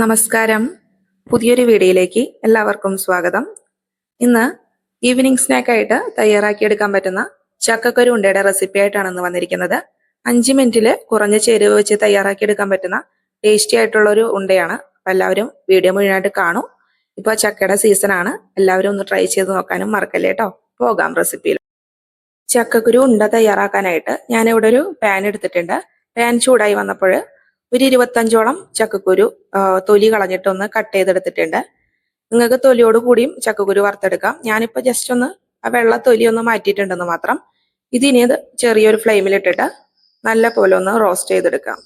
നമസ്കാരം. പുതിയൊരു വീഡിയോയിലേക്ക് എല്ലാവർക്കും സ്വാഗതം. ഇന്ന് ഈവനിങ് സ്നാക്കായിട്ട് തയ്യാറാക്കിയെടുക്കാൻ പറ്റുന്ന ചക്കക്കൊരു ഉണ്ടയുടെ റെസിപ്പി ആയിട്ടാണ് ഇന്ന് വന്നിരിക്കുന്നത്. അഞ്ച് മിനിറ്റിൽ കുറഞ്ഞ ചേരുവ വെച്ച് തയ്യാറാക്കിയെടുക്കാൻ പറ്റുന്ന ടേസ്റ്റി ആയിട്ടുള്ള ഒരു ഉണ്ടയാണ്. അപ്പൊ എല്ലാവരും വീഡിയോ മുഴുവനായിട്ട് കാണും. ഇപ്പോൾ ചക്കയുടെ സീസണാണ് എല്ലാവരും ഒന്ന് ട്രൈ ചെയ്ത് നോക്കാനും മറക്കല്ലേ കേട്ടോ പോകാം റെസിപ്പിയിൽ ചക്കക്കുരു ഉണ്ട തയ്യാറാക്കാനായിട്ട് ഞാനിവിടെ ഒരു പാൻ എടുത്തിട്ടുണ്ട്. പാൻ ചൂടായി വന്നപ്പോൾ ഒരു ഇരുപത്തഞ്ചോളം ചക്കക്കുരു തൊലി കളഞ്ഞിട്ട് ഒന്ന് കട്ട് ചെയ്തെടുത്തിട്ടുണ്ട്. നിങ്ങൾക്ക് തൊലിയോട് കൂടിയും ചക്കക്കുരു വറുത്തെടുക്കാം. ഞാനിപ്പോൾ ജസ്റ്റ് ഒന്ന് ആ വെള്ള തൊലി ഒന്ന് മാറ്റിയിട്ടുണ്ടെന്ന് മാത്രം. ഇതിനി ഇത് ചെറിയൊരു ഫ്ലെയിമിലിട്ടിട്ട് നല്ല പോലെ ഒന്ന് റോസ്റ്റ് ചെയ്തെടുക്കാം.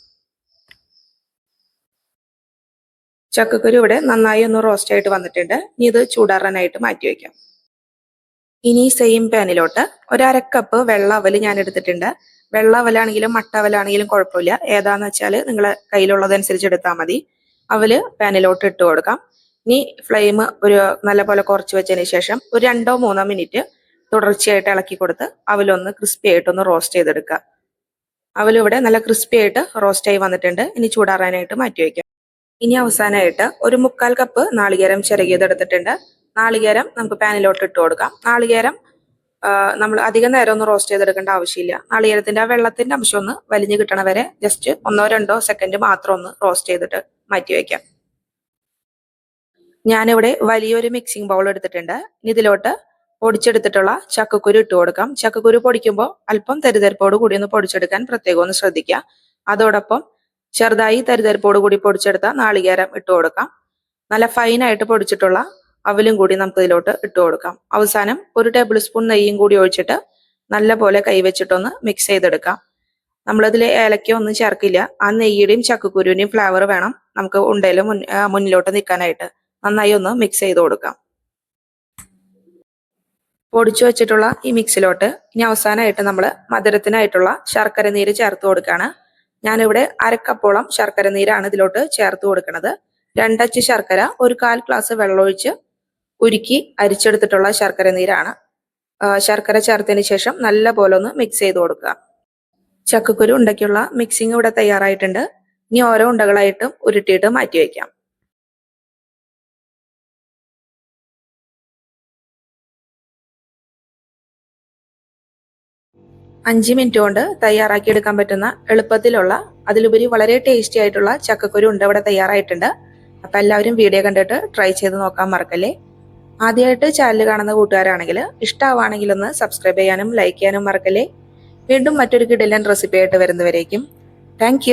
ചക്കക്കുരു ഇവിടെ നന്നായി ഒന്ന് റോസ്റ്റ് ആയിട്ട് വന്നിട്ടുണ്ട്. ഇനി ഇത് ചൂടാറാനായിട്ട് മാറ്റി വെക്കാം ഇനി സെയിം പാനിലോട്ട് ഒരു അര കപ്പ് വെള്ള അവൽ ഞാൻ എടുത്തിട്ടുണ്ട്. വെള്ള അവലാണെങ്കിലും മട്ട അവലാണെങ്കിലും കുഴപ്പമില്ല. ഏതാന്ന് വെച്ചാൽ നിങ്ങൾ കയ്യിലുള്ളതനുസരിച്ച് എടുത്താൽ മതി. അവൽ പാനിലോട്ട് ഇട്ട് കൊടുക്കാം. ഇനി ഫ്ലെയിം ഒരു നല്ലപോലെ കുറച്ച് വെച്ചതിന് ശേഷം ഒരു രണ്ടോ മൂന്നോ മിനിറ്റ് തുടർച്ചയായിട്ട് ഇളക്കി കൊടുത്ത് അവലൊന്ന് ക്രിസ്പി ആയിട്ടൊന്ന് റോസ്റ്റ് ചെയ്തെടുക്കുക. അവലിവിടെ നല്ല ക്രിസ്പി ആയിട്ട് റോസ്റ്റ് ആയി വന്നിട്ടുണ്ട്. ഇനി ചൂടാറാനായിട്ട് മാറ്റി വയ്ക്കാം. ഇനി അവസാനമായിട്ട് ഒരു മുക്കാൽ കപ്പ് നാളികേരം ചിരകിയത് എടുത്തിട്ടുണ്ട് നാളികേരം നമുക്ക് പാനിലോട്ട് ഇട്ട് കൊടുക്കാം. നാളികേരം നമ്മൾ അധികം നേരം ഒന്നും റോസ്റ്റ് ചെയ്തെടുക്കേണ്ട ആവശ്യമില്ല. നാളികേരത്തിന്റെ ആ വെള്ളത്തിന്റെ അംശം ഒന്ന് വലിഞ്ഞു കിട്ടണ വരെ ജസ്റ്റ് ഒന്നോ രണ്ടോ സെക്കൻഡ് മാത്രം ഒന്ന് റോസ്റ്റ് ചെയ്തിട്ട് മാറ്റി വെക്കാം ഞാനിവിടെ വലിയൊരു മിക്സിംഗ് ബൗൾ എടുത്തിട്ടുണ്ട്. ഇതിലോട്ട് പൊടിച്ചെടുത്തിട്ടുള്ള ചക്കക്കുരു ഇട്ട് കൊടുക്കാം. ചക്കക്കുരു പൊടിക്കുമ്പോൾ അല്പം തരിതരിപ്പോട് കൂടി ഒന്ന് പൊടിച്ചെടുക്കാൻ പ്രത്യേകം ഒന്ന് ശ്രദ്ധിക്കുക. അതോടൊപ്പം ചെറുതായി തരിതരിപ്പോട് കൂടി പൊടിച്ചെടുത്ത നാളികേരം ഇട്ട് കൊടുക്കാം. നല്ല ഫൈനായിട്ട് പൊടിച്ചിട്ടുള്ള അവലും കൂടി നമുക്ക് ഇതിലോട്ട് ഇട്ട് കൊടുക്കാം. അവസാനം ഒരു ടേബിൾ സ്പൂൺ നെയ്യും കൂടി ഒഴിച്ചിട്ട് നല്ല പോലെ കൈവച്ചിട്ടൊന്ന് മിക്സ് ചെയ്തെടുക്കാം. നമ്മളതിൽ ഏലക്ക ഒന്നും ചേർക്കില്ല. ആ നെയ്യുടെയും ചക്കക്കുരുവിന്റെയും ഫ്ലേവർ വേണം നമുക്ക് ഉണ്ടയിൽ മുന്നിലോട്ട് നിൽക്കാനായിട്ട് നന്നായി ഒന്ന് മിക്സ് ചെയ്ത് കൊടുക്കാം. പൊടിച്ചു വെച്ചിട്ടുള്ള ഈ മിക്സിലോട്ട് ഇനി അവസാനമായിട്ട് നമ്മൾ മധുരത്തിനായിട്ടുള്ള ശർക്കര നീര് ചേർത്ത് കൊടുക്കുകയാണ് ഞാനിവിടെ അരക്കപ്പോളം ശർക്കര നീരാണ് ഇതിലോട്ട് ചേർത്ത് കൊടുക്കുന്നത് രണ്ടച്ച് ശർക്കര ഒരു കാൽ ഗ്ലാസ് വെള്ളമൊഴിച്ച് ഉരുക്കി അരിച്ചെടുത്തിട്ടുള്ള ശർക്കര നീരാണ്. ശർക്കര ചേർത്തതിന് ശേഷം നല്ല പോലെ ഒന്ന് മിക്സ് ചെയ്ത് കൊടുക്കുക. ചക്കക്കുരു ഉണ്ടയ്ക്കുള്ള മിക്സിംഗ് ഇവിടെ തയ്യാറായിട്ടുണ്ട്. ഇനി ഓരോ ഉണ്ടകളായിട്ടും ഉരുട്ടിയിട്ട് മാറ്റി വയ്ക്കാം. അഞ്ച് മിനിറ്റ് കൊണ്ട് തയ്യാറാക്കി എടുക്കാൻ പറ്റുന്ന എളുപ്പത്തിലുള്ള അതിലുപരി വളരെ ടേസ്റ്റി ആയിട്ടുള്ള ചക്കക്കുരു ഉണ്ട ഇവിടെ തയ്യാറായിട്ടുണ്ട്. അപ്പൊ എല്ലാവരും വീഡിയോ കണ്ടിട്ട് ട്രൈ ചെയ്ത് നോക്കാൻ മറക്കല്ലേ? ആദ്യമായിട്ട് ചാനൽ കാണുന്ന കൂട്ടുകാരാണെങ്കിൽ ഇഷ്ടമാവാണെങ്കിൽ ഒന്ന് സബ്സ്ക്രൈബ് ചെയ്യാനും ലൈക്ക് ചെയ്യാനും മറക്കല്ലേ. വീണ്ടും മറ്റൊരു കിടിലൻ റെസിപ്പി ആയിട്ട് വരുന്നവരേക്കും. താങ്ക്